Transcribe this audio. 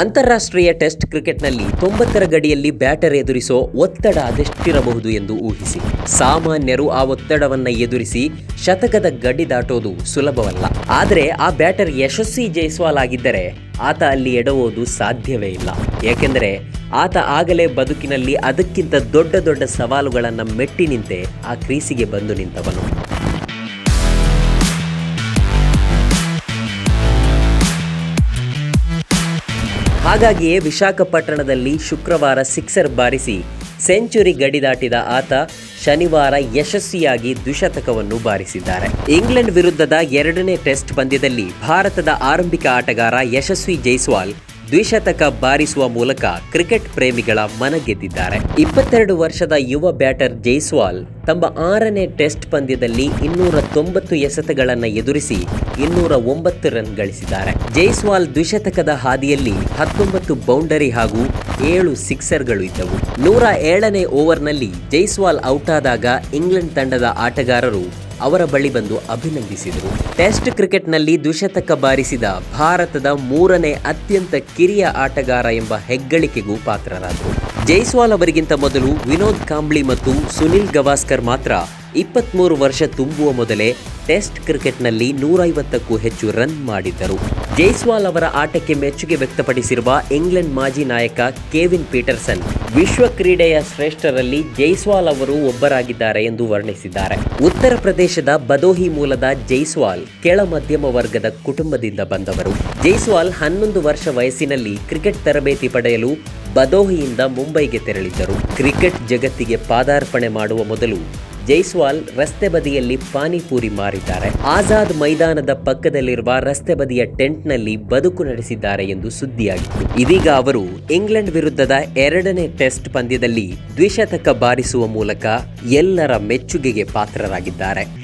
ಅಂತಾರಾಷ್ಟ್ರೀಯ ಟೆಸ್ಟ್ ಕ್ರಿಕೆಟ್ನಲ್ಲಿ ತೊಂಬತ್ತರ ಗಡಿಯಲ್ಲಿ ಬ್ಯಾಟರ್ ಎದುರಿಸೋ ಒತ್ತಡ ಅದೆಷ್ಟಿರಬಹುದು ಎಂದು ಊಹಿಸಿ. ಸಾಮಾನ್ಯರು ಆ ಒತ್ತಡವನ್ನ ಎದುರಿಸಿ ಶತಕದ ಗಡಿ ದಾಟೋದು ಸುಲಭವಲ್ಲ. ಆದರೆ ಆ ಬ್ಯಾಟರ್ ಯಶಸ್ವಿ ಜೈಸ್ವಾಲ್ ಆಗಿದ್ದರೆ ಆತ ಅಲ್ಲಿ ಎಡವೋದು ಸಾಧ್ಯವೇ ಇಲ್ಲ. ಏಕೆಂದರೆ ಆತ ಆಗಲೇ ಬದುಕಿನಲ್ಲಿ ಅದಕ್ಕಿಂತ ದೊಡ್ಡ ದೊಡ್ಡ ಸವಾಲುಗಳನ್ನು ಮೆಟ್ಟಿ ನಿಂತೆ ಆ ಕ್ರೀಸಿಗೆ ಬಂದು ನಿಂತವನು. ಹಾಗಾಗಿಯೇ ವಿಶಾಖಪಟ್ಟಣದಲ್ಲಿ ಶುಕ್ರವಾರ ಸಿಕ್ಸರ್ ಬಾರಿಸಿ ಸೆಂಚುರಿ ಗಡಿ ದಾಟಿದ ಆತ ಶನಿವಾರ ಯಶಸ್ವಿಯಾಗಿ ದ್ವಿಶತಕವನ್ನು ಬಾರಿಸಿದ್ದಾರೆ. ಇಂಗ್ಲೆಂಡ್ ವಿರುದ್ಧದ ಎರಡನೇ ಟೆಸ್ಟ್ ಪಂದ್ಯದಲ್ಲಿ ಭಾರತದ ಆರಂಭಿಕ ಆಟಗಾರ ಯಶಸ್ವಿ ಜೈಸ್ವಾಲ್ ದ್ವಿಶತಕ ಬಾರಿಸುವ ಮೂಲಕ ಕ್ರಿಕೆಟ್ ಪ್ರೇಮಿಗಳ ಮನ ಗೆದ್ದಿದ್ದಾರೆ ಇಪ್ಪತ್ತೆರಡು ವರ್ಷದ ಯುವ ಬ್ಯಾಟರ್ ಜೈಸ್ವಾಲ್ ತಮ್ಮ ಆರನೇ ಟೆಸ್ಟ್ ಪಂದ್ಯದಲ್ಲಿ ಇನ್ನೂರ ತೊಂಬತ್ತು ಎಸೆತಗಳನ್ನು ಎದುರಿಸಿ ಇನ್ನೂರ ಒಂಬತ್ತು ರನ್ ಗಳಿಸಿದ್ದಾರೆ. ಜೈಸ್ವಾಲ್ ದ್ವಿಶತಕದ ಹಾದಿಯಲ್ಲಿ ಹತ್ತೊಂಬತ್ತು ಬೌಂಡರಿ ಹಾಗೂ ಏಳು ಸಿಕ್ಸರ್ಗಳು ಇದ್ದವು. ನೂರ ಏಳನೇ ಓವರ್ನಲ್ಲಿ ಜೈಸ್ವಾಲ್ ಔಟ್ ಆದಾಗ ಇಂಗ್ಲೆಂಡ್ ತಂಡದ ಆಟಗಾರರು ಅವರ ಬಳಿ ಬಂದು ಅಭಿನಂದಿಸಿದರು. ಟೆಸ್ಟ್ ಕ್ರಿಕೆಟ್ನಲ್ಲಿ ದ್ವಿಶತಕ ಬಾರಿಸಿದ ಭಾರತದ ಮೂರನೇ ಅತ್ಯಂತ ಕಿರಿಯ ಆಟಗಾರ ಎಂಬ ಹೆಗ್ಗಳಿಕೆಗೂ ಪಾತ್ರರಾದರು. ಜೈಸ್ವಾಲ್ ಅವರಿಗಿಂತ ಮೊದಲು ವಿನೋದ್ ಕಾಂಬ್ಳಿ ಮತ್ತು ಸುನಿಲ್ ಗವಾಸ್ಕರ್ ಮಾತ್ರ ಇಪ್ಪತ್ತ್ಮೂರು ವರ್ಷ ತುಂಬುವ ಮೊದಲೇ ಟೆಸ್ಟ್ ಕ್ರಿಕೆಟ್ನಲ್ಲಿ ನೂರೈವತ್ತಕ್ಕೂ ಹೆಚ್ಚು ರನ್ ಮಾಡಿದ್ದರು. ಜೈಸ್ವಾಲ್ ಅವರ ಆಟಕ್ಕೆ ಮೆಚ್ಚುಗೆ ವ್ಯಕ್ತಪಡಿಸಿರುವ ಇಂಗ್ಲೆಂಡ್ ಮಾಜಿ ನಾಯಕ ಕೆವಿನ್ ಪೀಟರ್ಸನ್ ವಿಶ್ವ ಕ್ರೀಡೆಯ ಶ್ರೇಷ್ಠರಲ್ಲಿ ಜೈಸ್ವಾಲ್ ಅವರು ಒಬ್ಬರಾಗಿದ್ದಾರೆ ಎಂದು ವರ್ಣಿಸಿದ್ದಾರೆ. ಉತ್ತರ ಪ್ರದೇಶದ ಬದೋಹಿ ಮೂಲದ ಜೈಸ್ವಾಲ್ ಕೆಳ ಮಧ್ಯಮ ವರ್ಗದ ಕುಟುಂಬದಿಂದ ಬಂದವರು. ಜೈಸ್ವಾಲ್ ಹನ್ನೊಂದು ವರ್ಷ ವಯಸ್ಸಿನಲ್ಲಿ ಕ್ರಿಕೆಟ್ ತರಬೇತಿ ಪಡೆಯಲು ಬದೋಹಿಯಿಂದ ಮುಂಬೈಗೆ ತೆರಳಿದ್ದರು. ಕ್ರಿಕೆಟ್ ಜಗತ್ತಿಗೆ ಪಾದಾರ್ಪಣೆ ಮಾಡುವ ಮೊದಲು ಜೈಸ್ವಾಲ್ ರಸ್ತೆ ಬದಿಯಲ್ಲಿ ಪಾನಿಪೂರಿ ಮಾರಿದ್ದಾರೆ. ಆಜಾದ್ ಮೈದಾನದ ಪಕ್ಕದಲ್ಲಿರುವ ರಸ್ತೆ ಬದಿಯ ಟೆಂಟ್ನಲ್ಲಿ ಬದುಕು ನಡೆಸಿದ್ದಾರೆ ಎಂದು ಸುದ್ದಿಯಾಗಿತ್ತು ಇದೀಗ ಅವರು ಇಂಗ್ಲೆಂಡ್ ವಿರುದ್ಧದ ಎರಡನೇ ಟೆಸ್ಟ್ ಪಂದ್ಯದಲ್ಲಿ ದ್ವಿಶತಕ ಬಾರಿಸುವ ಮೂಲಕ ಎಲ್ಲರ ಮೆಚ್ಚುಗೆಗೆ ಪಾತ್ರರಾಗಿದ್ದಾರೆ.